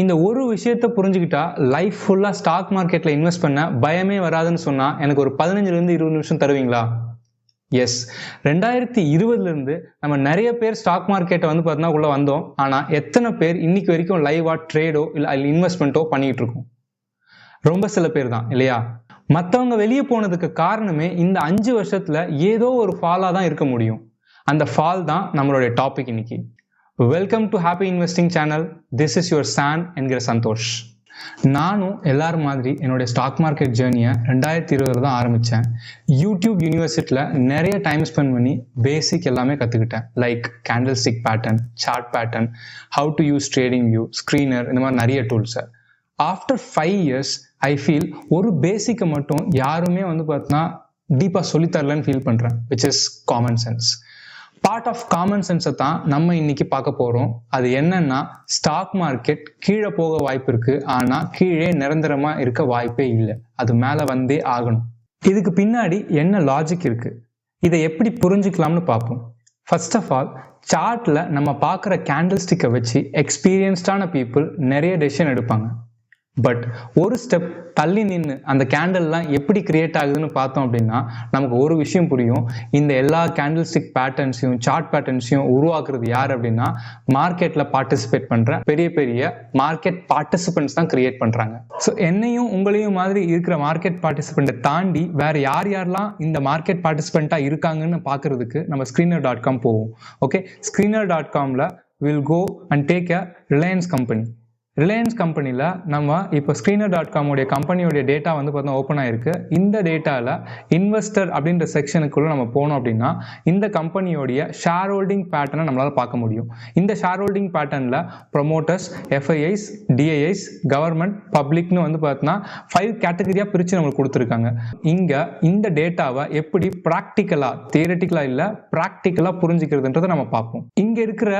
இந்த ஒரு விஷயத்த புரிஞ்சுக்கிட்டா லைஃப் ஃபுல்லாக ஸ்டாக் மார்க்கெட்டில் இன்வெஸ்ட் பண்ண பயமே வராதுன்னு சொன்னால் எனக்கு ஒரு பதினஞ்சுலேருந்து இருபது நிமிஷம் தருவீங்களா? எஸ் ரெண்டாயிரத்தி இருபதுலேருந்து நம்ம நிறைய பேர் ஸ்டாக் மார்க்கெட்டை வந்து பார்த்தீங்கன்னா உள்ளே வந்தோம். ஆனால் எத்தனை பேர் இன்னைக்கு வரைக்கும் லைவாக ட்ரேடோ இல்லை அதில் இன்வெஸ்ட்மெண்ட்டோ பண்ணிகிட்டு இருக்கோம்? ரொம்ப சில பேர் தான் இல்லையா? மற்றவங்க வெளியே போனதுக்கு காரணமே இந்த அஞ்சு வருஷத்தில் ஏதோ ஒரு ஃபாலாக தான் இருக்க முடியும். அந்த ஃபால் தான் நம்மளுடைய டாபிக் இன்னைக்கு. Welcome to happy investing channel this is your Saan என்கிற சந்தோஷ். நானும் எல்லாரும் மாதிரி என்னுடைய ஸ்டாக் மார்க்கெட் ஜேர்னியை ரெண்டாயிரத்தி இருபதுல தான் ஆரம்பித்தேன் யூடியூப் யூனிவர்சிட்டியில் நிறைய டைம் ஸ்பெண்ட் பண்ணி பேசிக் எல்லாமே கற்றுக்கிட்டேன் like candle stick pattern chart pattern how to use trading view screener இந்த மாதிரி நிறைய டூல்ஸை after five years I feel ஒரு பேசிக்கை மட்டும் யாருமே வந்து பார்த்தீங்கன்னா டீப்பாக சொல்லித்தரலன்னு ஃபீல் பண்ணுறேன் which is common sense part of common சென்ஸை தான் நம்ம இன்னைக்கு பார்க்க போகிறோம் அது என்னன்னா ஸ்டாக் மார்க்கெட் கீழே போக வாய்ப்பு இருக்கு. ஆனால் கீழே நிரந்தரமாக இருக்க வாய்ப்பே இல்லை. அது மேலே வந்தே ஆகணும். இதுக்கு பின்னாடி என்ன லாஜிக் இருக்கு? இதை எப்படி புரிஞ்சுக்கலாம்னு பார்ப்போம். ஃபர்ஸ்ட் ஆஃப் ஆல் சார்ட்டில் நம்ம பார்க்குற கேண்டில் ஸ்டிக்கை வச்சு எக்ஸ்பீரியன்ஸ்டான பீப்புள் நிறைய டெசிஷன் எடுப்பாங்க. பட் ஒரு ஸ்டெப் தள்ளி நின்று அந்த கேண்டல்லாம் எப்படி கிரியேட் ஆகுதுன்னு பார்த்தோம் அப்படின்னா நமக்கு ஒரு விஷயம் புரியும். இந்த எல்லா கேண்டில் ஸ்டிக் பேட்டர்ன்ஸையும் சார்ட் பேட்டர்ன்ஸையும் உருவாக்குறது யார் அப்படின்னா மார்க்கெட்டில் பார்ட்டிசிபேட் பண்ணுற பெரிய பெரிய மார்க்கெட் பார்ட்டிசிபென்ட்ஸ் தான் கிரியேட் பண்ணுறாங்க ஸோ என்னையும் உங்களையும் மாதிரி இருக்கிற மார்க்கெட் பார்ட்டிசிபெண்ட்டை தாண்டி வேற யார் யாரெல்லாம் இந்த மார்க்கெட் பார்ட்டிசிபெண்ட்டாக இருக்காங்கன்னு பார்க்கறதுக்கு நம்ம ஸ்க்ரீனர் டாட் காம் போவோம். Okay screener dot Kamil will go and take a Reliance company Reliance கம்பெனியில் நம்ம இப்போ ஸ்க்ரீனர் டாட் காமுடைய கம்பெனியோடைய டேட்டா வந்து பார்த்தா ஓப்பன் ஆயிருக்கு. இந்த டேட்டாவில் இன்வெஸ்டர் அப்படின்ற செக்ஷனுக்குள்ளே நம்ம போனோம் அப்படின்னா இந்த கம்பெனியோடைய ஷேர் ஹோல்டிங் பேட்டர்னை நம்மளால் பார்க்க முடியும். இந்த ஷேர் ஹோல்டிங் பேட்டர்னில் ப்ரொமோட்டர்ஸ் எஃப்ஐஐஸ் டிஐஐஸ் கவர்மெண்ட் பப்ளிக்னு வந்து பார்த்தோன்னா ஃபைவ் கேட்டகரியாக பிரித்து நம்மளுக்கு கொடுத்துருக்காங்க. இங்கே இந்த டேட்டாவை எப்படி ப்ராக்டிக்கலாக தியரட்டிக்கலாக இல்லை ப்ராக்டிக்கலாக புரிஞ்சுக்கிறதுன்றதை நம்ம பார்ப்போம். இங்கே இருக்கிற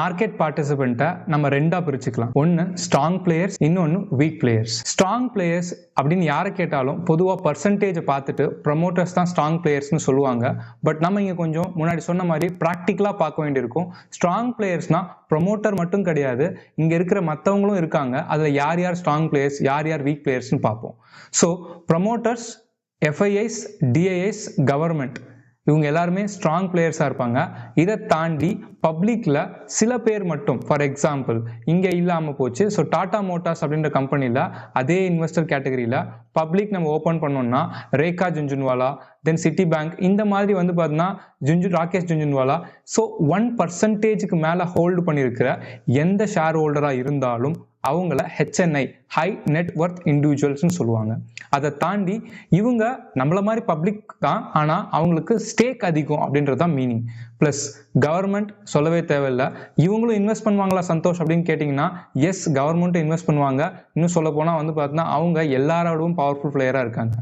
மார்க்கெட் பார்ட்டிசிபெண்ட்டை நம்ம ரெண்டாக பிரிச்சுக்கலாம். ஒன்று ஸ்ட்ராங் பிளேயர்ஸ் இன்னொன்று வீக் பிளேயர்ஸ் ஸ்ட்ராங் பிளேயர்ஸ் அப்படின்னு யாரை கேட்டாலும் பொதுவாக பர்சன்டேஜை பார்த்துட்டு ப்ரமோட்டர்ஸ் தான் ஸ்ட்ராங் பிளேயர்ஸ்னு சொல்லுவாங்க. பட் நம்ம இங்கே கொஞ்சம் முன்னாடி சொன்ன மாதிரி ப்ராக்டிக்கலாக பார்க்க வேண்டியிருக்கும். ஸ்ட்ராங் பிளேயர்ஸ்னால் ப்ரொமோட்டர் மட்டும் கிடையாது. இங்கே இருக்கிற மற்றவங்களும் இருக்காங்க. அதில் யார் யார் ஸ்ட்ராங் பிளேயர்ஸ் யார் யார் வீக் பிளேயர்ஸ்னு பார்ப்போம். So promoters FIIs DIIs government இவங்க எல்லாருமே ஸ்ட்ராங் பிளேயர்ஸாக இருப்பாங்க. இதை தாண்டி பப்ளிக்கில் சில பேர் மட்டும் ஃபார் எக்ஸாம்பிள் இங்கே இல்லாமல் போச்சு. ஸோ டாடா மோட்டார்ஸ் அப்படின்ற கம்பெனியில் அதே இன்வெஸ்டர் கேட்டகரியில் பப்ளிக் நம்ம ஓப்பன் பண்ணோம்னா Rekha Jhunjhunwala then Citibank இந்த மாதிரி வந்து பார்த்தீங்கன்னா ஜுன்ஜு ராகேஷ் ஜுன்ஜுன்வாலா ஸோ ஒன் பர்சன்டேஜுக்கு மேலே ஹோல்டு பண்ணியிருக்கிற எந்த ஷேர் ஹோல்டராக இருந்தாலும் அவங்கள ஹெச்என்ஐ ஹை நெட் ஒர்த் இண்டிவிஜுவல்ஸ்னு சொல்லுவாங்க. அதை தாண்டி இவங்க நம்மள மாதிரி பப்ளிக் தான் ஆனால் அவங்களுக்கு ஸ்டேக் அதிகம் அப்படின்றது தான் மீனிங் ப்ளஸ் கவர்மெண்ட் சொல்லவே தேவையில்லை. இவங்களும் இன்வெஸ்ட் பண்ணுவாங்களா சந்தோஷ் அப்படின்னு கேட்டிங்கன்னா எஸ் கவர்மெண்ட்டும் இன்வெஸ்ட் பண்ணுவாங்க. இன்னும் சொல்ல போனால் வந்து பார்த்தீங்கன்னா அவங்க எல்லாரோடவும் பவர்ஃபுல் பிளேயராக இருக்காங்க.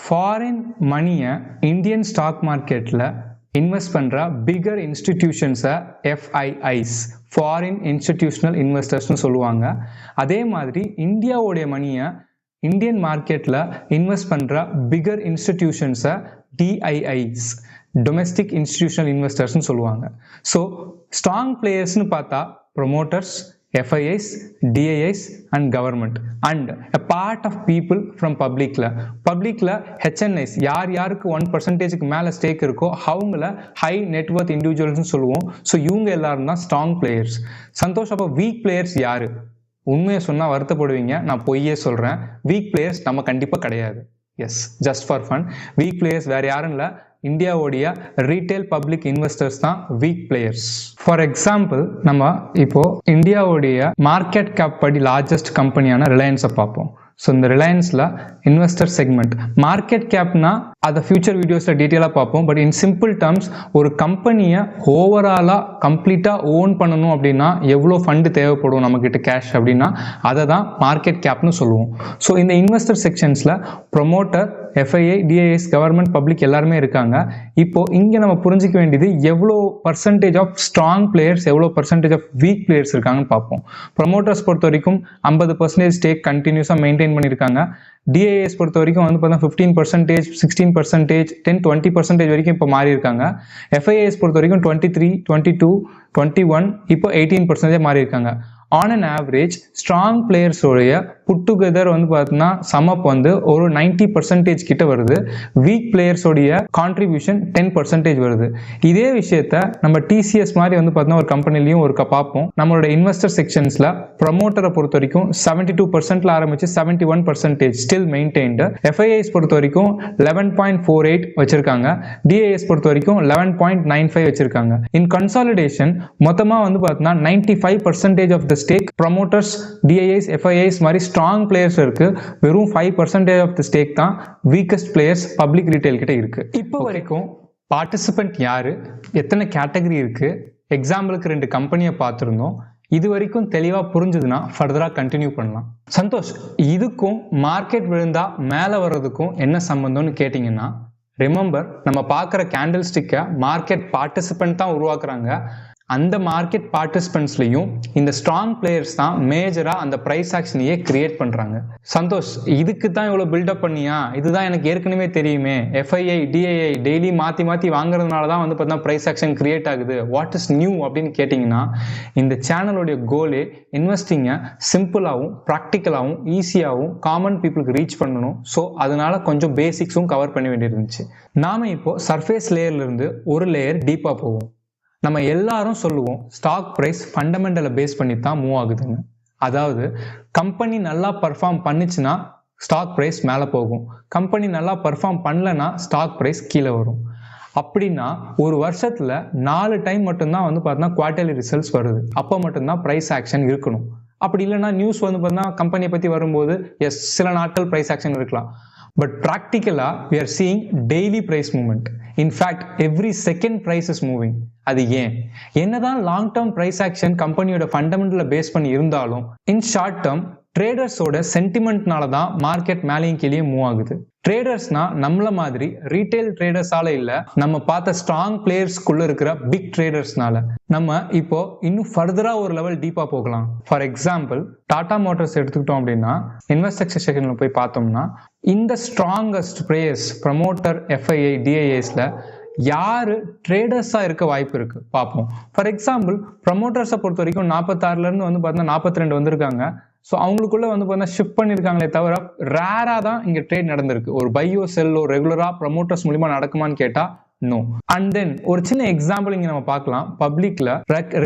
ஃபாரின் மணியை இந்தியன் ஸ்டாக் மார்க்கெட்டில் இன்வெஸ்ட் பண்ணுற பிகர் இன்ஸ்டிடியூஷன்ஸை எஃப்ஐஐஸ் ஃபாரின் இன்ஸ்டிடியூஷனல் இன்வெஸ்டர்ஸ்னு சொல்லுவாங்க. அதே மாதிரி இந்தியாவுடைய மணியை இந்தியன் மார்க்கெட்டில் இன்வெஸ்ட் பண்ணுற பிகர் இன்ஸ்டிடியூஷன்ஸை டிஐஐஸ் டொமெஸ்டிக் இன்ஸ்டிடியூஷனல் இன்வெஸ்டர்ஸ்னு சொல்லுவாங்க. ஸோ ஸ்ட்ராங் பிளேயர்ஸ்னு பார்த்தா promoters FIIs DIIs and government and a part of people from பப்ளிக்கில் பப்ளிக்கில் ஹெச்என்ஐஸ் யார் யாருக்கு ஒன் பர்சன்டேஜுக்கு மேலே ஸ்டேக் இருக்கோ அவங்கள ஹை நெட்ஒர்க் இண்டிவிஜுவல்ஸ்னு சொல்லுவோம். ஸோ இவங்க எல்லாரும் தான் ஸ்ட்ராங் பிளேயர்ஸ் சந்தோஷ் அப்போ வீக் பிளேயர்ஸ் யார்? உண்மையை சொன்னால் வருத்தப்படுவீங்க. நான் பொய்யே சொல்கிறேன் வீக் பிளேயர்ஸ் நம்ம கண்டிப்பாக கிடையாது. Yes just for fun weak players வேறு யாரும் இல்லை. இந்தியாவுடைய ரீட்டைல் பப்ளிக் இன்வெஸ்டர்ஸ் தான் வீக் பிளேயர்ஸ் ஃபார் எக்ஸாம்பிள் நம்ம இப்போ இந்தியாவுடைய மார்க்கெட் கேப் படி லார்ஜஸ்ட் கம்பெனியான ரிலையன்ஸை பார்ப்போம். ஸோ இந்த ரிலையன்ஸில் இன்வெஸ்டர் செக்மெண்ட் மார்க்கெட் கேப்னா அதை ஃபியூச்சர் வீடியோஸில் டீட்டெயிலாக பார்ப்போம். பட் இன் சிம்பிள் டேர்ம்ஸ் ஒரு கம்பெனியை ஓவராலாக கம்ப்ளீட்டாக ஓன் பண்ணணும் அப்படின்னா எவ்வளோ ஃபண்டு தேவைப்படும் நம்மக்கிட்ட கேஷ் அப்படின்னா அதை தான் மார்க்கெட் கேப்னு சொல்லுவோம். ஸோ இந்த investor செக்ஷன்ஸில் promoter FII DIIs government public எல்லாருமே இருக்காங்க. இப்போ இங்கே நம்ம புரிஞ்சிக்க வேண்டியது எவ்வளோ பர்சன்டேஜ் ஆஃப் ஸ்ட்ராங் பிளேயர்ஸ் எவ்வளோ பர்சன்டேஜ் ஆஃப் வீக் பிளேயர்ஸ் இருக்காங்கன்னு பார்ப்போம். ப்ரொமோட்டர்ஸ் பொறுத்த வரைக்கும் ஐம்பது பர்சன்டேஜ் ஸ்டேக் கண்டினியூஸாக மெயின்டைன் பண்ணியிருக்காங்க. டிஐஎஸ் பொறுத்த வரைக்கும் வந்து பார்த்தா fifteen percentage sixteen percentage ten twenty percentage வரைக்கும் இப்போ மாறி இருக்காங்க எஃப்ஐஏஎஸ் பொறுத்த வரைக்கும் twenty three twenty two twenty one இப்போ எயிட்டீன் பர்சன்டேஜ் மாறி இருக்காங்க ஆன் அன் ஆவரேஜ் ஸ்ட்ராங் பிளேயர்ஸோடைய புட் டுகெதர் வந்து பார்த்தீங்கன்னா சமப் வந்து ஒரு 90% பர்சன்டேஜ் கிட்ட வருது. வீக் பிளேயர்ஸோடைய கான்ட்ரிபியூஷன் டென் பர்சன்டேஜ் வருது. இதே விஷயத்த நம்ம டிசிஎஸ் மாதிரி வந்து பார்த்தீங்கன்னா ஒரு கம்பெனிலையும் ஒரு க- பார்ப்போம். நம்மளோட இன்வெஸ்டர் செக்ஷன்ஸ்ல ப்ரமோட்டரை பொறுத்த வரைக்கும் செவன்டி டூ பர்சன்ட்ல ஆரம்பிச்சு seventy one percentage still maintained FIIs பொறுத்த வரைக்கும் லெவன் பாயிண்ட் ஃபோர் எயிட் வச்சிருக்காங்க. டிஐஎஸ் பொறுத்த வரைக்கும் லெவன் பாயிண்ட் நைன் ஃபைவ் வச்சிருக்காங்க. இன் கன்சாலிடேஷன் மொத்தமாக வந்து பார்த்தீங்கன்னா ninety five percentage of the stake promoters DIs FIIs மாதிரி ஸ்ட்ராங் பிளேயர்ஸ் இருக்கு. வெறும் five percentage of the stake தான் வீக்கஸ்ட் பிளேயர்ஸ் பப்ளிக் ரீட்டைல் கிட்ட இருக்கு. இப்போ வரைக்கும் பார்ட்டிசிபென்ட் யாரு? எத்தனை கேட்டகரி இருக்கு? எக்ஸாம்பிளுக்கு ரெண்டு கம்பெனியை பார்த்துருந்தோம். இது வரைக்கும் தெளிவாக புரிஞ்சுதுன்னா ஃபர்தராக கண்டினியூ பண்ணலாம். சந்தோஷ் இதுக்கும் மார்க்கெட் விழுந்தா மேலே வர்றதுக்கும் என்ன சம்பந்தம்னு கேட்டிங்கன்னா ரிமெம்பர் நம்ம பார்க்குற கேண்டில் ஸ்டிக்கை மார்க்கெட் பார்ட்டிசிபென்ட் தான் உருவாக்குறாங்க. அந்த மார்க்கெட் பார்ட்டிசிபென்ட்ஸ்லையும் இந்த ஸ்ட்ராங் பிளேயர்ஸ் தான் மேஜராக அந்த ப்ரைஸ் ஆக்ஷனையே கிரியேட் பண்ணுறாங்க சந்தோஷ் இதுக்கு தான் இவ்வளோ பில்டப் பண்ணியா? இதுதான் எனக்கு ஏற்கனவே தெரியுமே. எஃப்ஐஐ டிஐஐ டெய்லி மாற்றி மாற்றி வாங்குறதுனால தான் வந்து பார்த்தீங்கன்னா ப்ரைஸ் ஆக்ஷன் கிரியேட் ஆகுது. வாட் இஸ் நியூ அப்படின்னு கேட்டிங்கன்னா இந்த சேனலோடைய கோலே இன்வெஸ்டிங்கை சிம்பிளாகவும் ப்ராக்டிக்கலாகவும் ஈஸியாகவும் காமன் பீப்புளுக்கு ரீச் பண்ணணும். ஸோ அதனால கொஞ்சம் பேசிக்ஸும் கவர் பண்ண வேண்டியிருந்துச்சு. நாம இப்போ சர்ஃபேஸ் லேயர்லேருந்து ஒரு லேயர் டீப்பாக போவோம். நம்ம எல்லாரும் சொல்லுவோம் ஸ்டாக் ப்ரைஸ் ஃபண்டமெண்டலை பேஸ் பண்ணி தான் மூவ் ஆகுதுன்னு. அதாவது கம்பெனி நல்லா பர்ஃபார்ம் பண்ணுச்சுன்னா ஸ்டாக் ப்ரைஸ் மேலே போகும். கம்பெனி நல்லா பர்ஃபார்ம் பண்ணலன்னா ஸ்டாக் ப்ரைஸ் கீழே வரும். அப்படின்னா ஒரு வருஷத்தில் நாலு டைம் மட்டும்தான் வந்து பார்த்தீங்கன்னா குவார்டர்லி ரிசல்ட்ஸ் வருது. அப்போ மட்டும்தான் ப்ரைஸ் ஆக்ஷன் இருக்கணும். அப்படி இல்லைன்னா நியூஸ் வந்து பார்த்தீங்கன்னா கம்பெனியை பற்றி வரும்போது எஸ் சில நாட்கள் ப்ரைஸ் ஆக்ஷன் இருக்கலாம். பட் ப்ராக்டிக்கலாக we are seeing daily price movement in fact every second price is moving அது ஏன்? என்னதான் லாங் டேர்ம் ப்ரைஸ் ஆக்ஷன் கம்பெனியோட ஃபண்டமெண்டலை பேஸ் பண்ணி இருந்தாலும் இன் ஷார்ட் டேர்ம் ட்ரேடர்ஸோட சென்டிமெண்ட்னால தான் மார்க்கெட் மேலேயும் கீழே மூவ் ஆகுது. ட்ரேடர்ஸ்னா நம்மள மாதிரி ரீட்டைல் ட்ரேடர்ஸால இல்ல நம்ம பார்த்த ஸ்ட்ராங் பிளேயர்ஸ்க்குள்ள இருக்கிற பிக் ட்ரேடர்ஸ்னால நம்ம இப்போ இன்னும் ஃபர்தரா ஒரு லெவல் டீப்பா போகலாம். ஃபார் எக்ஸாம்பிள் டாடா மோட்டர்ஸ் எடுத்துக்கிட்டோம் அப்படின்னா இன்வெஸ்டர் செக்ஷன்ல போய் பார்த்தோம்னா இந்த ஸ்ட்ராங்கஸ்ட் பிளேயர்ஸ் ப்ரமோட்டர் எஃப்ஐஐ டிஐஎஸ்ல யாரு ட்ரேடர்ஸா இருக்க வாய்ப்பு இருக்கு? பார்ப்போம். ஃபார் எக்ஸாம்பிள் ப்ரமோட்டர்ஸை பொறுத்த வரைக்கும் நாற்பத்தாறுல இருந்து வந்து பார்த்தீங்கன்னா நாற்பத்தி ரெண்டு வந்திருக்காங்க. ஸோ அவங்களுக்குள்ள வந்து பார்த்தீங்கன்னா ஷிஃப்ட் பண்ணியிருக்காங்களே தவிர ரேராக தான் இங்கே ட்ரேட் நடந்திருக்கு. ஒரு பையோ செல்லோ ரெகுலராக ப்ரமோட்டர்ஸ் மூலிமா நடக்குமான்னு கேட்டால் நோ அண்ட் தென் ஒரு சின்ன எக்ஸாம்பிள் இங்க நம்ம பார்க்கலாம். பப்ளிக்ல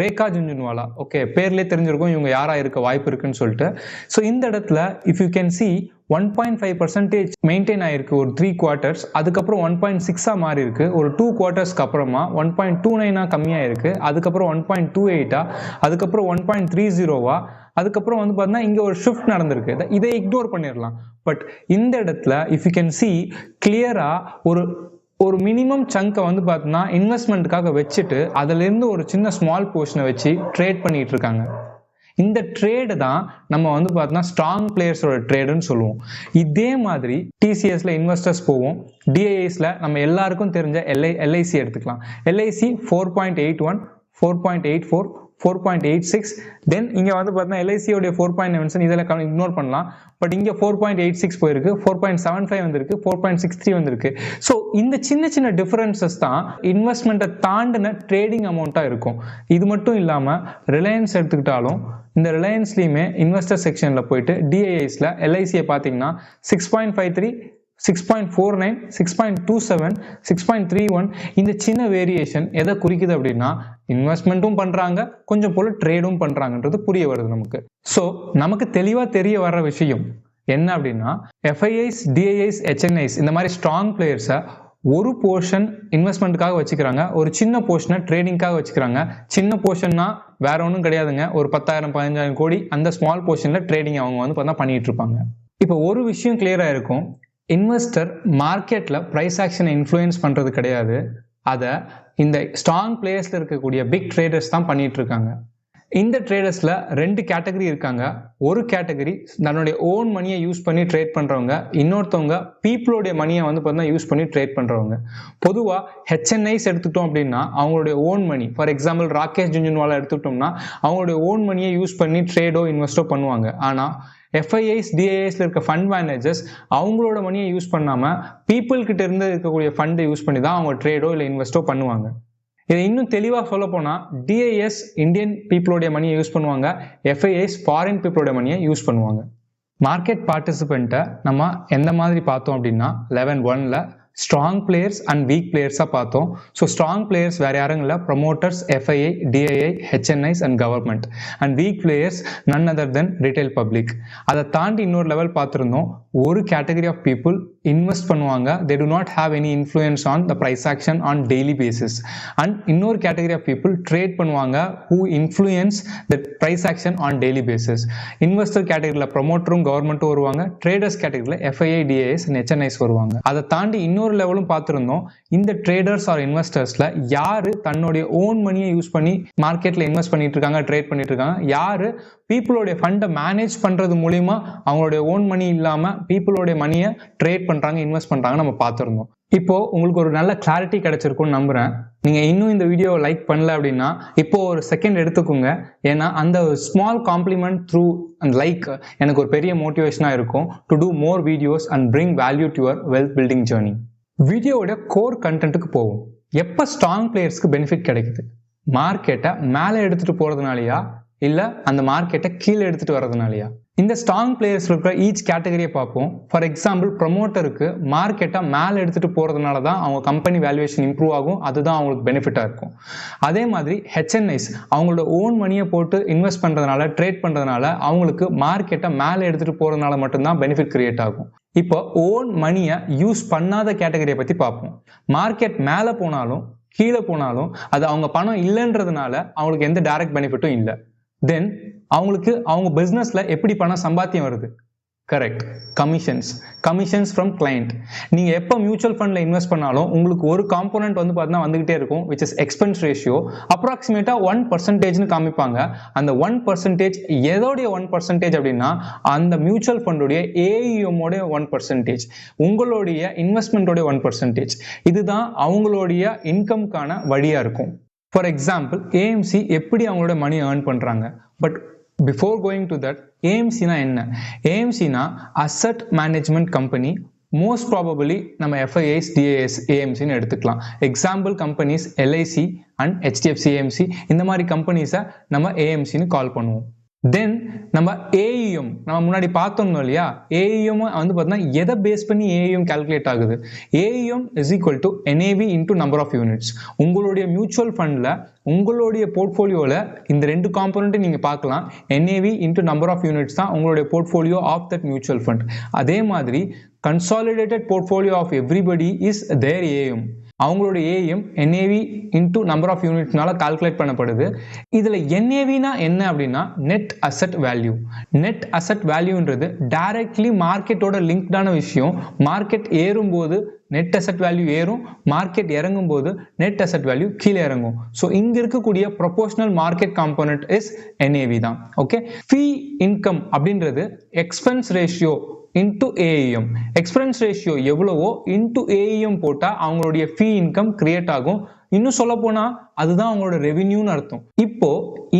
ரேகா ஜுன்ஜுன்வாலா ஓகே பேர்லயே தெரிஞ்சிருக்கும் இவங்க யாரா இருக்க வாய்ப்பு இருக்குன்னு சொல்லிட்டு. ஸோ இந்த இடத்துல if you can see one point five percentage maintain ஆயிருக்கு ஒரு த்ரீ குவார்ட்டர்ஸ் அதுக்கப்புறம் ஒன் பாயிண்ட் சிக்ஸாக மாறி இருக்கு ஒரு டூ குவார்ட்டர்ஸ்க்கு அப்புறமா ஒன் பாயிண்ட் டூ நைனாக கம்மியாக இருக்கு அதுக்கப்புறம் ஒன் பாயிண்ட் டூ எயிட்டா அதுக்கப்புறம் ஒன் பாயிண்ட் த்ரீ ஜீரோவா அதுக்கப்புறம் வந்து பார்த்தீங்கன்னா இங்கே ஒரு ஷிஃப்ட் நடந்திருக்கு. இதை இக்னோர் பண்ணிடலாம் பட் இந்த இடத்துல இஃப் யூ கேன் சி கிளியராக ஒரு ஒரு மினிமம் சங்கை வந்து பார்த்தீங்கன்னா இன்வெஸ்ட்மெண்ட்டுக்காக வச்சுட்டு அதுலேருந்து ஒரு சின்ன ஸ்மால் போர்ஷனை வச்சு ட்ரேட் பண்ணிட்டு இருக்காங்க இந்த ட்ரேடு தான் நம்ம வந்து பார்த்தோன்னா ஸ்ட்ராங் பிளேயர்ஸோட ட்ரேடுன்னு சொல்லுவோம். இதே மாதிரி டிசிஎஸ்ல இன்வெஸ்டர்ஸ் போவோம். டிஐஎஸ்ல நம்ம எல்லாருக்கும் தெரிஞ்ச எல்ஐ எல்ஐசி எடுத்துக்கலாம். LIC four point eight one four point eight four four point eight six then இங்கே வந்து பார்த்தீங்கன்னா எல்ஐசியோடைய ஃபோர் பாயிண்ட் நெவன்சன் இதில் இக்னோர் பண்ணலாம். பட் இங்கே ஃபோர் பாயிண்ட் எயிட் சிக்ஸ் போயிருக்கு. ஃபோர் பாயிண்ட் செவன் ஃபைவ் வந்திருக்கு. ஃபோர் பாயிண்ட் சிக்ஸ் த்ரீ வந்திருக்கு. ஸோ இந்த சின்ன சின்ன டிஃபரன்சஸ் தான் இன்வெஸ்ட்மெண்ட்டை தாண்டின ட்ரேடிங் அமௌண்ட்டாக இருக்கும். இது மட்டும் இல்லாமல் ரிலையன்ஸ் எடுத்துக்கிட்டாலும் இந்த ரிலையன்ஸ்லையுமே இன்வெஸ்டர் செக்ஷனில் போயிட்டு டிஐஐஸில் எல்ஐசியை பார்த்தீங்கன்னா six point five three six point four nine six point two seven six point three one இந்த சின்ன வேரியேஷன் எதை குறிக்குது அப்படின்னா இன்வெஸ்ட்மெண்ட்டும் பண்ணுறாங்க கொஞ்சம் போல் ட்ரேடும் பண்ணுறாங்கன்றது புரிய வருது நமக்கு. ஸோ நமக்கு தெளிவாக தெரிய வர்ற விஷயம் என்ன அப்படின்னா எஃப்ஐஐஸ் டிஐஐஸ் ஹெச்என்ஐஸ் இந்த மாதிரி ஸ்ட்ராங் பிளேயர்ஸை ஒரு போர்ஷன் இன்வெஸ்ட்மெண்ட்டுக்காக வச்சுக்கிறாங்க ஒரு சின்ன போர்ஷனை ட்ரேடிங்காக வச்சுக்கிறாங்க. சின்ன போர்ஷன்னா வேற ஒன்றும் கிடையாதுங்க. ஒரு பத்தாயிரம் பதினஞ்சாயிரம் கோடி அந்த ஸ்மால் போர்ஷனில் ட்ரேடிங் அவங்க வந்து பார்த்தா பண்ணிட்டு இருப்பாங்க? இப்போ ஒரு விஷயம் கிளியராக இருக்கும். இன்வெஸ்டர் மார்க்கெட்டில் ப்ரைஸ் ஆக்ஷனை இன்ஃப்ளூயன்ஸ் பண்ணுறது கிடையாது. அதை இந்த ஸ்ட்ராங் பிளேயர்ஸில் இருக்கக்கூடிய பிக் ட்ரேடர்ஸ் தான் பண்ணிட்டு இருக்காங்க. இந்த ட்ரேடர்ஸில் ரெண்டு கேட்டகரி இருக்காங்க. ஒரு கேட்டகரி தன்னுடைய ஓன் மணியை யூஸ் பண்ணி ட்ரேட் பண்ணுறவங்க இன்னொருத்தவங்க பீப்புளோடைய மணியை வந்து பார்த்தீங்கன்னா யூஸ் பண்ணி ட்ரேட் பண்ணுறவங்க பொதுவாக ஹெச்என்ஐஸ் எடுத்துக்கிட்டோம் அப்படின்னா அவங்களுடைய own money for example Rakesh Jhunjhunwala எடுத்துக்கிட்டோம்னா அவங்களுடைய ஓன் மணியை யூஸ் பண்ணி ட்ரேடோ இன்வெஸ்டோ பண்ணுவாங்க. ஆனால் எஃப்ஐஐஸ் டிஐஎஸ்ல இருக்க ஃபண்ட் மேனேஜர்ஸ் அவங்களோட மணியை யூஸ் பண்ணாமல் பீப்புள் கிட்ட இருந்து இருக்கக்கூடிய ஃபண்டை யூஸ் பண்ணி தான் அவங்க ட்ரேடோ இல்லை இன்வெஸ்டோ பண்ணுவாங்க. இதை இன்னும் தெளிவாக சொல்ல போனால் டிஐஎஸ் இந்தியன் பீப்புளோடைய மணியை யூஸ் பண்ணுவாங்க. எஃப்ஐஎஸ் ஃபாரின் பீப்புளோட மணியை யூஸ் பண்ணுவாங்க. மார்க்கெட் பார்ட்டிசிபெண்ட்டை நம்ம எந்த மாதிரி பார்த்தோம் அப்படின்னா லெவன் ஒன்ல ஸ்ட்ராங் பிளேயர்ஸ் அண்ட் வீக் பிளேயர்ஸாக பார்த்தோம். ஸோ ஸ்ட்ராங் பிளேயர்ஸ் வேறு யாரும் இல்லை. Promoters FII DII HNIs and government and weak players none other than retail public அதை தாண்டி இன்னொரு லெவல் பார்த்துருந்தோம். ஒரு கேட்டகரி ஆஃப் பீப்புள் இன்வெஸ்ட் பண்ணுவாங்க. They do not have any influence on the price action on daily basis and இன்னொரு category of people trade பண்ணுவாங்க who influence the price action on daily basis investor கேட்டகரியில் ப்ரொமோட்டரும் கவர்மெண்ட்டும் வருவாங்க. Traders கேட்டகரியில் FII DAS and HNIs வருவாங்க. அதை தாண்டி இன்னொரு லெவலும் பார்த்துருந்தோம். இந்த ட்ரேடர்ஸ் ஆர் இன்வெஸ்டர்ஸில் யார் தன்னுடைய ஓன் மணியை யூஸ் பண்ணி மார்க்கெட்டில் இன்வெஸ்ட் பண்ணிட்டு இருக்காங்க ட்ரேட் பண்ணிட்டு இருக்காங்க? யார் பீப்புளோடைய ஃபண்டை மேனேஜ் பண்ணுறது மூலிமா அவங்களுடைய ஓன் மணி இல்லாமல் பீப்புளோடைய மணியை ட்ரேட் பண்ணுறாங்க இன்வெஸ்ட் பண்ணுறாங்க நம்ம பார்த்துருந்தோம். இப்போ உங்களுக்கு ஒரு நல்ல கிளாரிட்டி கிடைச்சிருக்கும்னு நம்புறேன். நீங்கள் இன்னும் இந்த வீடியோவை லைக் பண்ணல அப்படின்னா இப்போ ஒரு செகண்ட் எடுத்துக்கோங்க. ஏன்னா அந்த small compliment through and like எனக்கு ஒரு பெரிய மோட்டிவேஷனாக இருக்கும் to do more videos and bring value to your wealth building journey வீடியோவோட கோர் கண்டென்ட்டுக்கு போகும் எப்போ ஸ்ட்ராங் பிளேயர்ஸ்க்கு பெனிஃபிட் கிடைக்குது? மார்க்கெட்டை மேலே எடுத்துகிட்டு போகிறதுனாலயா இல்லை அந்த மார்க்கெட்டை கீழே எடுத்துட்டு வரதுனாலயா இந்த ஸ்ட்ராங் பிளேயர்ஸ் இருக்கிற ஈச் கேட்டகரியை பார்ப்போம். ஃபார் எக்ஸாம்பிள் ப்ரொமோட்டருக்கு மார்க்கெட்டை மேலே எடுத்துட்டு போகிறதுனால தான் அவங்க கம்பெனி வேல்யூவேஷன் இம்ப்ரூவ் ஆகும். அதுதான் அவங்களுக்கு பெனிஃபிட்டாக இருக்கும். அதே மாதிரி ஹெச்என்ஐஸ் அவங்களோட ஓன் மணியை போட்டு இன்வெஸ்ட் பண்ணுறதுனால ட்ரேட் பண்ணுறதுனால அவங்களுக்கு மார்க்கெட்டை மேலே எடுத்துகிட்டு போகிறதுனால மட்டும்தான் பெனிஃபிட் கிரியேட் ஆகும். இப்போ ஓன் மணியை யூஸ் பண்ணாத கேட்டகரியை பற்றி பார்ப்போம். மார்க்கெட் மேலே போனாலும் கீழே போனாலும் அது அவங்க பணம் இல்லைன்றதுனால அவங்களுக்கு எந்த டைரக்ட் பெனிஃபிட்டும் இல்லை. தென் அவங்களுக்கு அவங்க பிஸ்னஸில் எப்படி பணம் சம்பாத்தியம் வருது? Correct commissions commissions from client நீங்கள் எப்போ மியூச்சுவல் ஃபண்டில் இன்வெஸ்ட் பண்ணாலும் உங்களுக்கு ஒரு காம்போனன்ட் வந்து பார்த்தீங்கன்னா வந்துகிட்டே இருக்கும் விச் இஸ் எக்ஸ்பென்ஸ் ரேஷியோ அப்ராக்சிமேட்டாக ஒன் பர்சன்டேஜ்னு காமிப்பாங்க. அந்த ஒன் பர்சன்டேஜ் எதோடைய ஒன் பர்சன்டேஜ் அப்படின்னா அந்த மியூச்சுவல் ஃபண்டுடைய ஏஇஎம்மோடைய ஒன் பர்சன்டேஜ் உங்களுடைய இன்வெஸ்ட்மெண்ட்டோடைய ஒன் பர்சன்டேஜ் இதுதான் அவங்களுடைய இன்கம்க்கான வழியாக இருக்கும். ஃபார் எக்ஸாம்பிள் ஏஎம்சி எப்படி அவங்களோட மணி ஏர்ன் பண்ணுறாங்க but before going to that ஏஎம்சினா என்ன? ஏஎம்சினா asset management company most probably நம்ம எஃப்ஐஎஸ் டிஏஎஸ் ஏஎம்சின்னு எடுத்துக்கலாம். Example companies LIC and HDFC AMC இந்த மாதிரி கம்பெனிஸை நம்ம ஏஎம்சின்னு கால் பண்ணுவோம். தென் நம்ம ஏஇஎம் நம்ம முன்னாடி பார்த்தோம்னோ இல்லையா? ஏஇஎம் வந்து பார்த்தீங்கன்னா எதை பேஸ் பண்ணி ஏஇஎம் கால்குலேட் ஆகுது? AUM is equal to NAV into number of units உங்களுடைய மியூச்சுவல் ஃபண்டில் உங்களுடைய போர்ட்ஃபோலியோவில் இந்த ரெண்டு காம்பனண்ட்டும் நீங்கள் பார்க்கலாம். NAV into number of units தான் உங்களுடைய portfolio of that mutual fund அதே மாதிரி consolidated portfolio of everybody is their AUM அவங்களோட AUM NAV into number of யூனிட்னால calculate பண்ணப்படுது. இதில் என்ஏவினா என்ன அப்படின்னா net asset value net asset வேல்யூன்றது directly மார்க்கெட்டோட லிங்க்டான விஷயம். மார்க்கெட் ஏறும்போது நெட் அசட் வேல்யூ ஏறும். மார்க்கெட் இறங்கும் போது நெட் அசட் வேல்யூ கீழே இறங்கும். ஸோ இங்க இருக்கக்கூடிய proportional market component is NAV தான். ஓகே ஃபீ இன்கம் அப்படின்றது expense ratio into AUM expense ratio எவ்வளவோ இன்டு ஏஇஎம் போட்டால் அவங்களுடைய ஃபீ இன்கம் கிரியேட் ஆகும். இன்னும் சொல்ல போனால் அதுதான் அவங்களோட ரெவின்யூன்னு அர்த்தம். இப்போ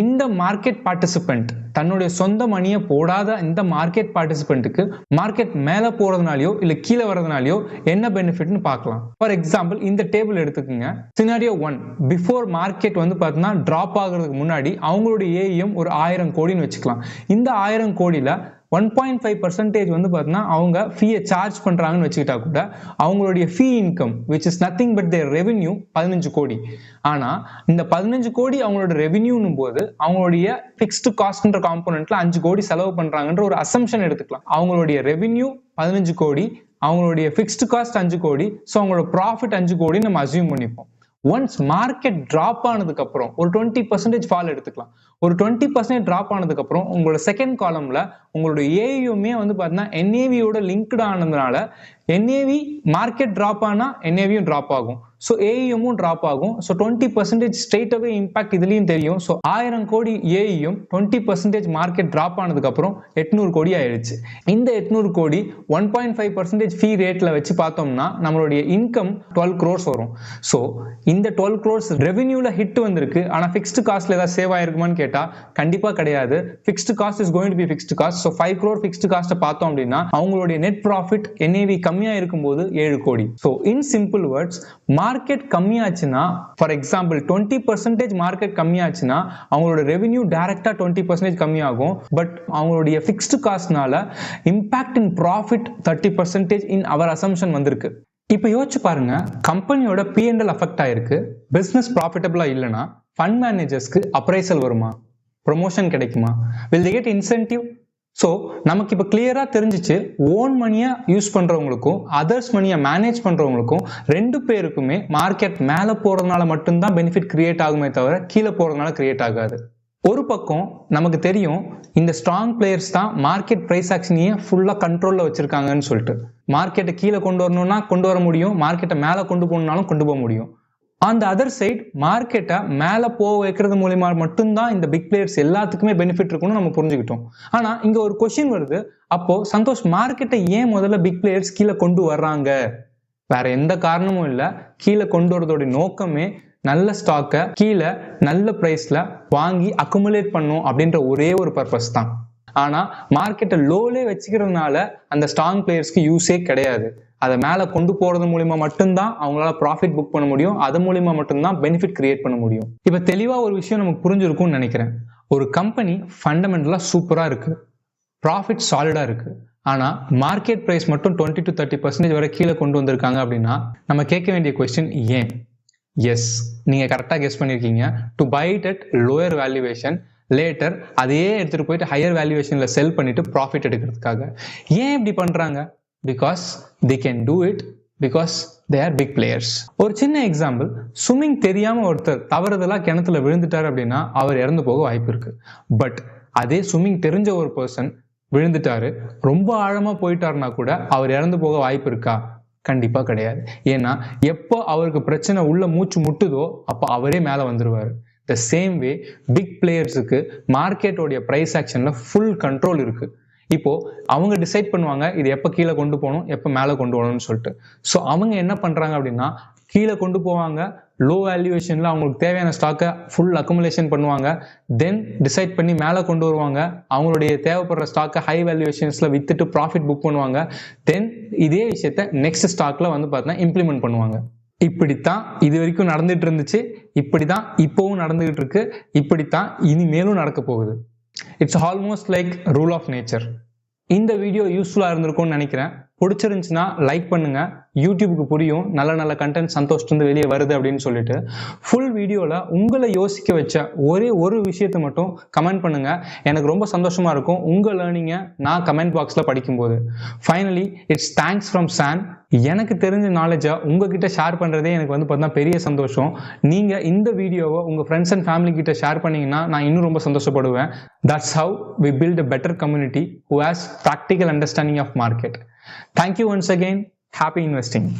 இந்த மார்க்கெட் பார்ட்டிசிபெண்ட் தன்னுடைய சொந்த மணியை போடாத இந்த மார்க்கெட் பார்ட்டிசிபெண்ட்டுக்கு மார்க்கெட் மேலே போறதுனாலயோ இல்லை கீழே வர்றதுனாலயோ என்ன பெனிஃபிட்னு பார்க்கலாம். ஃபார் எக்ஸாம்பிள் இந்த டேபிள் எடுத்துக்கோங்க. சினாரியோ ஒன் பிஃபோர் மார்க்கெட் வந்து பார்த்தீங்கன்னா ட்ராப் ஆகுறதுக்கு முன்னாடி அவங்களுடைய ஏஇஎம் ஒரு ஆயிரம் கோடின்னு வச்சுக்கலாம். இந்த ஆயிரம் கோடியில் ஒன் பாயிண்ட் ஃபைவ் பர்சன்டேஜ் வந்து பார்த்தீங்கன்னா அவங்க ஃபீயை சார்ஜ் பண்ணுறாங்கன்னு வச்சுக்கிட்டா கூட அவங்களுடைய fee income which is nothing but their revenue பதினஞ்சு கோடி. ஆனால் இந்த பதினஞ்சு கோடி அவங்களோட ரெவென்யூனும் போது அவங்களுடைய ஃபிக்ஸ்டு காஸ்ட்ன்ற காம்போனெண்ட்ல அஞ்சு கோடி செலவு பண்ணுறாங்கன்ற ஒரு அசம்ஷன் எடுத்துக்கலாம். அவங்களுடைய ரெவென்யூ பதினஞ்சு கோடி அவங்களுடைய ஃபிக்ஸ்டு காஸ்ட் அஞ்சு கோடி ஸோ அவங்களோட ப்ராஃபிட் அஞ்சு கோடி நம்ம அசியூம் பண்ணிப்போம். ஒன்ஸ் மார்க்கெட் ட்ராப் ஆனதுக்கு அப்புறம் ஒரு டுவெண்ட்டி பர்சன்டேஜ் ஃபால் எடுத்துக்கலாம். ஒரு டுவெண்ட்டி பர்சன்டேஜ் ட்ராப் ஆனதுக்கு அப்புறம் உங்களோட செகண்ட் காலம்ல உங்களோட ஏயுமே வந்து பார்த்தீங்கன்னா என்ஏவியோட லிங்க்டு ஆனதுனால என்ஏவி மார்க்கெட் ட்ராப் ஆனா என்ஏவியும் ட்ராப் ஆகும். ஸோ ஏஇஎம்மும் ட்ராப் ஆகும். ஸோ டுவெண்ட்டி பர்சன்டேஜ் ஸ்ட்ரெயிட்டாகவே இம்பாக்ட் இதுலையும் தெரியும். ஸோ ஆயிரம் கோடி ஏஇயும் டுவெண்ட்டி பர்சன்டேஜ் மார்க்கெட் ட்ராப் ஆனதுக்கப்புறம் எட்நூறு கோடி ஆயிடுச்சு. இந்த எட்நூறு கோடி one point five percentage fee ரேட்டில் வச்சு பார்த்தோம்னா நம்மளுடைய இன்கம் டுவெல் க்ரோர்ஸ் வரும். ஸோ இந்த டுவெல் க்ரோர்ஸ் ரெவென்யூவில் ஹிட் வந்திருக்கு. ஆனால் ஃபிக்ஸ்டு காஸ்ட்ல ஏதாவது சேவ் ஆயிருக்குமான்னு கேட்டால் கண்டிப்பாக கிடையாது. Fixed cost is going to be fixed cost so five crore fixed காஸ்ட்டை பார்த்தோம் அப்படின்னா அவங்களுடைய நெட் ப்ராஃபிட் என்ஏவி கம்மியாக இருக்கும்போது ஏழு கோடி. So in simple words mark market கம்மியாச்சுன்னா for example twenty percentage market கம்மியாச்சுன்னா அவங்களோட ரெவென்யூ டைரக்டா டுவெண்ட்டி பர்சன்டேஜ் கம்மியாகும். பட் அவங்களுடைய fixed காஸ்ட்னால impact in profit thirty percentage in our assumption வந்திருக்கு. இப்போ யோசிச்சு பாருங்க கம்பெனியோட பிஎன்எல் அஃபெக்ட் ஆயிருக்கு பிஸ்னஸ் ப்ராஃபிட்டபிளா இல்லைன்னா ஃபண்ட் மேனேஜர்ஸ்க்கு அப்ரைசல் வருமா? ப்ரொமோஷன் கிடைக்குமா? Will they get incentive so நமக்கு இப்போ கிளியராக தெரிஞ்சிச்சு ஓன் மணியை யூஸ் பண்ணுறவங்களுக்கும் அதர்ஸ் மணியை மேனேஜ் பண்ணுறவங்களுக்கும் ரெண்டு பேருக்குமே மார்க்கெட் மேலே போகிறதுனால மட்டும்தான் பெனிஃபிட் கிரியேட் ஆகுமே தவிர கீழே போகிறதுனால கிரியேட் ஆகாது. ஒரு பக்கம் நமக்கு தெரியும் இந்த ஸ்ட்ராங் பிளேயர்ஸ் தான் மார்க்கெட் ப்ரைஸ் ஆக்ஷனையே ஃபுல்லாக கண்ட்ரோலில் வச்சுருக்காங்கன்னு சொல்லிட்டு. மார்க்கெட்டை கீழே கொண்டு வரணும்னா கொண்டு வர முடியும் மார்க்கெட்டை மேலே கொண்டு போகணுன்னாலும் கொண்டு போக முடியும். ஆன் த அதர் சைட் மார்க்கெட்டை மேலே போக வைக்கிறது மூலிமா மட்டும்தான் இந்த பிக் பிளேயர்ஸ் எல்லாத்துக்குமே பெனிஃபிட் இருக்கும்னு நம்ம புரிஞ்சுக்கிட்டோம். ஆனால் இங்கே ஒரு கொஷின் வருது. அப்போ சந்தோஷ் மார்க்கெட்டை ஏன் முதல்ல பிக் பிளேயர்ஸ் கீழே கொண்டு வர்றாங்க? வேற எந்த காரணமும் இல்லை. கீழே கொண்டு வரதோட நோக்கமே நல்ல ஸ்டாக்கை கீழே நல்ல ப்ரைஸில் வாங்கி அக்குமுலேட் பண்ணும் அப்படின்ற ஒரே ஒரு பர்பஸ் தான். ஆனால் மார்க்கெட்டை லோலே வச்சுக்கிறதுனால அந்த ஸ்ட்ராங் பிளேயர்ஸ்க்கு யூஸே கிடையாது. அதை மேலே கொண்டு போகிறது மூலிமா மட்டும்தான் அவங்களால ப்ராஃபிட் புக் பண்ண முடியும். அது மூலிமா மட்டும்தான் பெனிஃபிட் கிரியேட் பண்ண முடியும். இப்போ தெளிவாக ஒரு விஷயம் நமக்கு புரிஞ்சிருக்கும்னு நினைக்கிறேன். ஒரு கம்பெனி ஃபண்டமெண்டலாக சூப்பராக இருக்குது ப்ராஃபிட் சாலிடாக இருக்குது ஆனால் மார்க்கெட் ப்ரைஸ் மட்டும் டுவெண்ட்டி டு தேர்ட்டி பர்சன்டேஜ் வரை கீழே கொண்டு வந்திருக்காங்க அப்படின்னா நம்ம கேட்க வேண்டிய கொஸ்டின் ஏன்? எஸ் நீங்கள் கரெக்டாக கெஸ் பண்ணியிருக்கீங்க to buy it at lower valuation later அதையே எடுத்துகிட்டு போயிட்டு ஹையர் வேல்யூவேஷனில் செல் பண்ணிட்டு ப்ராஃபிட் எடுக்கிறதுக்காக. ஏன் இப்படி பண்ணுறாங்க because they can do it because they are big players ஒரு சின்ன எக்ஸாம்பிள் ஸ்விம்மிங் தெரியாமல் ஒருத்தர் தவறுதலாக கிணத்துல விழுந்துட்டார் அப்படின்னா அவர் இறந்து போக வாய்ப்பு இருக்கு. பட் அதே ஸ்விம்மிங் தெரிஞ்ச ஒரு பர்சன் விழுந்துட்டாரு ரொம்ப ஆழமாக போயிட்டாருனா கூட அவர் இறந்து போக வாய்ப்பு இருக்கா? கண்டிப்பாக கிடையாது. ஏன்னா எப்போ அவருக்கு பிரச்சனை உள்ள மூச்சு முட்டுதோ அப்போ அவரே மேலே வந்துடுவார் த சேம் வே பிக் பிளேயர்ஸுக்கு மார்க்கெட்டோடைய ப்ரைஸ் ஆக்ஷனில் ஃபுல் கண்ட்ரோல் இருக்கு. இப்போ அவங்க டிசைட் பண்ணுவாங்க இது எப்போ கீழே கொண்டு போகணும் எப்போ மேலே கொண்டு போகணும்னு சொல்லிட்டு. ஸோ அவங்க என்ன பண்ணுறாங்க அப்படின்னா கீழே கொண்டு போவாங்க லோ வேல்யூவேஷனில் அவங்களுக்கு தேவையான ஸ்டாக்கை ஃபுல் அக்குமுலேஷன் பண்ணுவாங்க. தென் டிசைட் பண்ணி மேலே கொண்டு வருவாங்க. அவங்களுடைய தேவைப்படுற ஸ்டாக்கை ஹை வேல்யூவேஷன்ஸில் வித்துட்டு ப்ராஃபிட் புக் பண்ணுவாங்க. தென் இதே விஷயத்த நெக்ஸ்ட் ஸ்டாக்ல வந்து பார்த்தீங்கன்னா இம்ப்ளிமெண்ட் பண்ணுவாங்க. இப்படித்தான் இது வரைக்கும் நடந்துட்டு இருந்துச்சு இப்படிதான் இப்போவும் நடந்துகிட்டு இருக்கு இப்படித்தான் இனிமேலும் நடக்க போகுது. It's almost like rule of nature இந்த வீடியோ யூஸ்ஃபுல்லாக இருந்திருக்கும்னு நினைக்கிறேன். பிடிச்சிருந்துச்சுன்னா லைக் பண்ணுங்க. யூடியூபுக்கு புரியும். நல்ல நல்ல கண்டென்ட் சந்தோஷத்துலேருந்து வெளியே வருது அப்படின்னு சொல்லிட்டு. ஃபுல் வீடியோவில் உங்களை யோசிக்க வச்ச ஒரே ஒரு விஷயத்தை மட்டும் கமெண்ட் பண்ணுங்க. எனக்கு ரொம்ப சந்தோஷமா இருக்கும். உங்கள் லேர்னிங்கை நான் கமெண்ட் பாக்ஸில் படிக்கும்போது. Finally it's thanks from Saan எனக்கு தெரிஞ்ச நாலேஜை உங்ககிட்ட ஷேர் பண்ணுறதே எனக்கு வந்து பார்த்தீங்கன்னா பெரிய சந்தோஷம். நீங்கள் இந்த வீடியோவை உங்கள் ஃப்ரெண்ட்ஸ் அண்ட் ஃபேமிலி கிட்ட ஷேர் பண்ணிங்கன்னா நான் இன்னும் ரொம்ப சந்தோஷப்படுவேன். That's how we build a better community who has practical understanding of market Thank you once again. Happy investing.